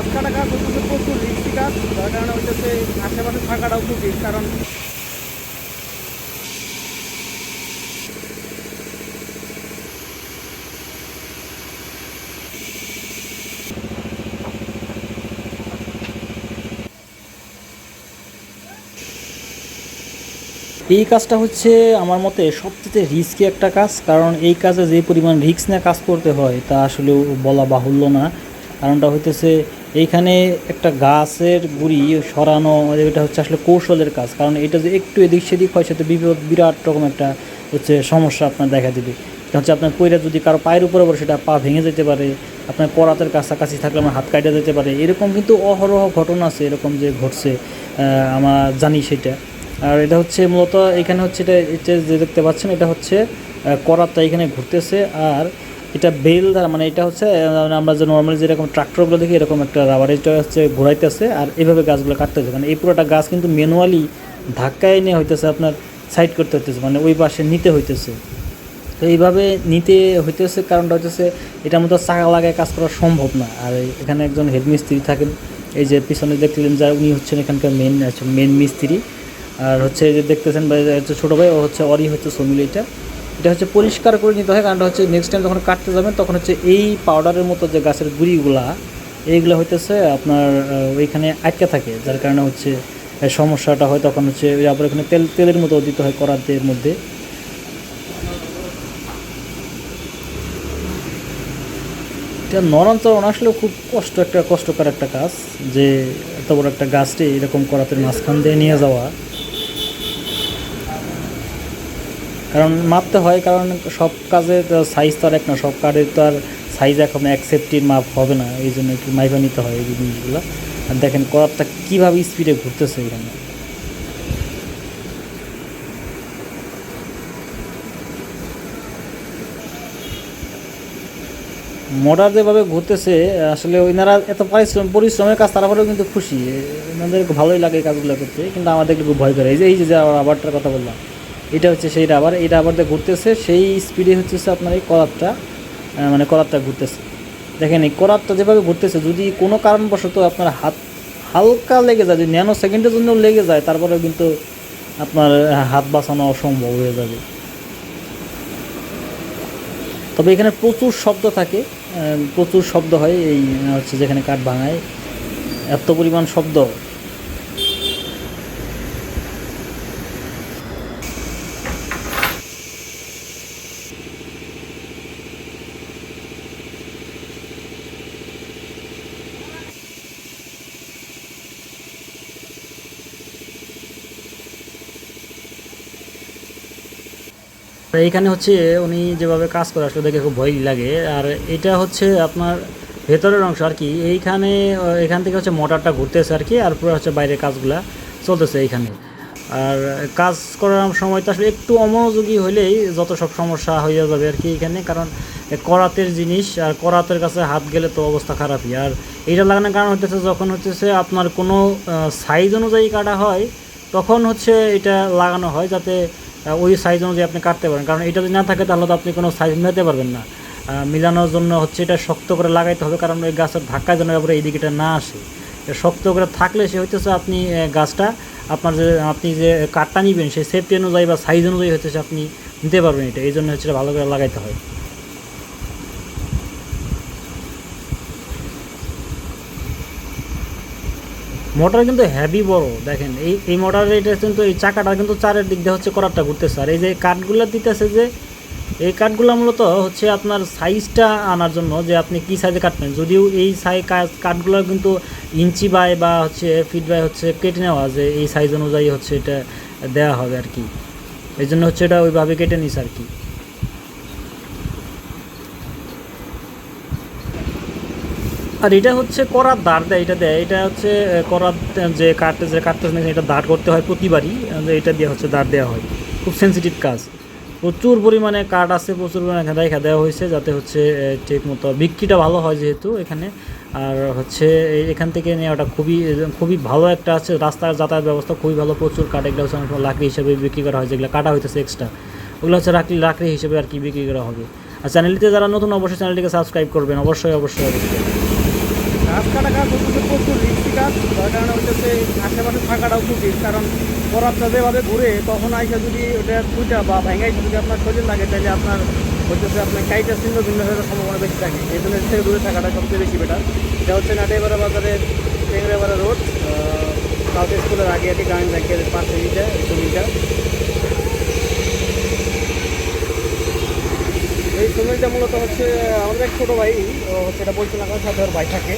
গাছ কাটা গাছ হচ্ছে প্রচুর রিক্সি গাছ যার কারণে আশেপাশে থাকাটাও খুব রিস্ক কারণ এই কাজটা হচ্ছে আমার মতে সবচেয়ে রিস্কি একটা কাজ, কারণ এই কাজে যে পরিমাণ রিস্ক নিয়ে কাজ করতে হয়, তা আসলে বলা বাহুল্য না। কারণটা হইতেছে এইখানে একটা গাছের গুড়ি সরানো এটা হচ্ছে আসলে কৌশলের কাজ। কারণ এটা যে একটু এদিক সেদিক হয়, সেটা বিপদ, বিরাট রকম একটা হচ্ছে সমস্যা আপনার দেখা দেবে। হচ্ছে আপনার পয়রা যদি কারও পায়ের উপরে পড়ে সেটা পা ভেঙে যেতে পারে, আপনার করাতের কাছাকাছি থাকলে আমার হাত কাটা যেতে পারে, এরকম কিন্তু অহরহ ঘটনা আছে, এরকম যে ঘটছে আমার জানি সেটা। আর এটা হচ্ছে মূলত এখানে হচ্ছে এটা যে দেখতে পাচ্ছেন, এটা হচ্ছে করাতটা এখানে ঘুরতেছে। আর এটা বেল দ্বারা মানে এটা হচ্ছে আমরা যে নর্মালি যেরকম ট্রাক্টরগুলো দেখি, এরকম একটা রাবার এটা হচ্ছে ঘোরাইতেছে আর এইভাবে গাছগুলো কাটতে কাটতেছে মানে এই পুরোটা গাছ কিন্তু ম্যানুয়ালি ধাক্কায় নিয়ে হইতেছে, আপনার সাইড করতে হইতেছে মানে ওই পাশে নিতে হইতেছে। তো এইভাবে নিতে হইতেছে, কারণটা হচ্ছে এটার মতো চাকা লাগায় কাজ করা সম্ভব না। আর এখানে একজন হেড মিস্ত্রি থাকেন, এই যে পিছনে দেখলেন যা উনি হচ্ছেন এখানকার মেন মেন মিস্ত্রি। আর হচ্ছে যে দেখতেছেন বা হচ্ছে ছোটো ভাই, ও হচ্ছে অরি হচ্ছে সমিল এটা হচ্ছে পরিষ্কার করে নিতে হয়, কারণটা হচ্ছে নেক্সট টাইম যখন কাটতে যাবেন, তখন হচ্ছে এই পাউডারের মতো যে গাছের গুঁড়িগুলা, এইগুলো হইতেছে আপনার ওইখানে আটকে থাকে, যার কারণে হচ্ছে সমস্যাটা হয় তখন হচ্ছে আবার এখানে তেল, তেলের মতো দিতে হয় করাতের মধ্যে। এটা নরঞ্চরণ আসলেও খুব কষ্ট, একটা কষ্টকর একটা কাজ, যে এত বড় একটা গাছটি এরকম করাতের মাঝখান দিয়ে নিয়ে যাওয়া। কারণ মাপতে হয়, কারণ সব কাজে তো সাইজ তো আর এক না, সব কাজের তো আর সাইজ এখন অ্যাকসেপ্টির মাপ হবে না, এই জন্য একটু মাইপা নিতে হয় এই জিনিসগুলো। আর দেখেন করাতটা কীভাবে স্পিডে ঘুরতেছে এখানে। মোটর যেভাবে ঘুরতেছে, আসলে ওনারা এত পরিশ্রম, পরিশ্রমের কাজ, তারপরেও কিন্তু খুশি। ওনাদের ভালোই লাগে কাজগুলো করতে, কিন্তু আমাদের একটু ভয় করে। এই যে এই যে রাবারটার কথা বললাম। এটা হচ্ছে সেই রাবার এই রাবার দিয়ে ঘুরতেছে, সেই স্পিডে হচ্ছে আপনার এই করাতটা মানে করাতটা ঘুরতেছে। দেখেন এই করাতটা যেভাবে ঘুরতেছে, যদি কোনো কারণবশত আপনার হাত হালকা লেগে যায়, যদি ন্যানো সেকেন্ডের জন্য লেগে যায়, তারপরেও কিন্তু আপনার হাত বাঁচানো অসম্ভব হয়ে যাবে। তবে এখানে প্রচুর শব্দ থাকে প্রচুর শব্দ হয় এই হচ্ছে যেখানে কাঠ ভাঙায়। এত পরিমাণ শব্দ। এইখানে হচ্ছে উনি যেভাবে কাজ করে আসলে দেখে খুব ভয় লাগে। আর এটা হচ্ছে আপনার ভেতরের অংশ আর কি। এইখানে এখান থেকে হচ্ছে মোটরটা ঘুরতেছে আর কি, আর পুরো হচ্ছে বাইরের কাজগুলা চলতেছে এইখানে। আর কাজ করার সময় তো আসলে একটু অমনোযোগী হলেই যত সব সমস্যা হয়ে যাবে আর কি এখানে, কারণ করাতের জিনিস আর করাতের কাছে হাত গেলে তো অবস্থা খারাপই। আর এইটা লাগানোর কারণ হচ্ছে যখন হচ্ছে আপনার কোনো সাইজ অনুযায়ী কাটা হয়, তখন হচ্ছে এটা লাগানো হয় যাতে ওই সাইজ অনুযায়ী আপনি কাটতে পারেন। কারণ এটা যদি না থাকে, তাহলে তো আপনি কোনো সাইজ মেলাতে পারবেন না। মিলানোর জন্য হচ্ছে এটা শক্ত করে লাগাইতে হবে, কারণ ওই গাছের ধাক্কা যেন এবারে এই দিকেটা না আসে। শক্ত করে থাকলে সে হইতেছে আপনি গাছটা আপনার যে, আপনি যে কাঠটা নিবেন, সেই সেফটি অনুযায়ী বা সাইজ অনুযায়ী হইতেছে আপনি নিতে পারবেন এটা। এই জন্য হচ্ছে ভালো করে লাগাইতে হয়। মোটর কিন্তু হেভি বড়, দেখেন। এই এই মোটরের এটা কিন্তু এই চাকাটা কিন্তু চারের দিক দিয়ে হচ্ছে করারটা ঘুরতেছে। আর এই যে কাঠগুলো দিতেছে যে, এই কাঠগুলো মূলত হচ্ছে আপনার সাইজটা আনার জন্য যে আপনি কী সাইজে কাটবেন যদিও এই সাই কাঠগুলো কিন্তু ইঞ্চি বাই বা হচ্ছে ফিট বাই হচ্ছে কেটে নেওয়া, যে এই সাইজ অনুযায়ী হচ্ছে এটা দেওয়া হবে আর কি। এই জন্য হচ্ছে এটা ওইভাবে কেটে নিস আর কি। আর এটা হচ্ছে করার দাঁড় দেয়, এটা দেয়। এটা হচ্ছে করার যে কাটতে যে কাটতে এটা দাঁড় করতে হয় প্রতিবারই যে এটা দিয়ে হচ্ছে দাঁড় দেওয়া হয়। খুব সেন্সিটিভ কাজ। প্রচুর পরিমাণে কাঠ আছে, প্রচুর পরিমাণে রেখা দেওয়া হয়েছে, যাতে হচ্ছে ঠিক মতো বিক্রিটা ভালো হয় যেহেতু এখানে। আর হচ্ছে এখান থেকে নেওয়াটা খুবই খুবই ভালো একটা আছে। রাস্তার যাতায়াত ব্যবস্থা খুবই ভালো, প্রচুর কাঠ এগুলো হচ্ছে লাকড়ি হিসেবে বিক্রি করা হয়, যেগুলো কাটা হইতেছে এক্সট্রা ওগুলো হচ্ছে লাকড়ি লাকড়ি হিসেবে আর কি বিক্রি করা হবে। আর চ্যানেলটিতে যারা নতুন, অবশ্যই চ্যানেলটিকে সাবস্ক্রাইব করবেন। অবশ্যই অবশ্যই অবশ্যই। গাছ কাটা কাজ হচ্ছে প্রচুর রিক্সি কাজ, তার কারণে হচ্ছে আশেপাশে থাকাটাও খুব রিস্ক কারণ বরাতটা যেভাবে ঘুরে তখন আইসা যদি ওটা খুঁজা বা ভেঙাই যদি আপনার শরীর লাগে, তাহলে আপনার হচ্ছে আপনার কাইটা চিহ্ন ভিন্ন হওয়ার সম্ভাবনা বেশি থাকে। এই জন্য থেকে দূরে থাকাটা সবচেয়ে বেশি বেটার এটা হচ্ছে নাটেবাড়া বাজারের টেংরাবাড়া রোড সাউথ স্কুলের আগে একটি গ্রামীণ ব্যাংকের পাশে এই জমিটা। এই জমিটা মূলত হচ্ছে, আমাদের এক ছোটো ভাই হচ্ছে এটা বলছিল আমার সাথে ওর ভাই থাকে।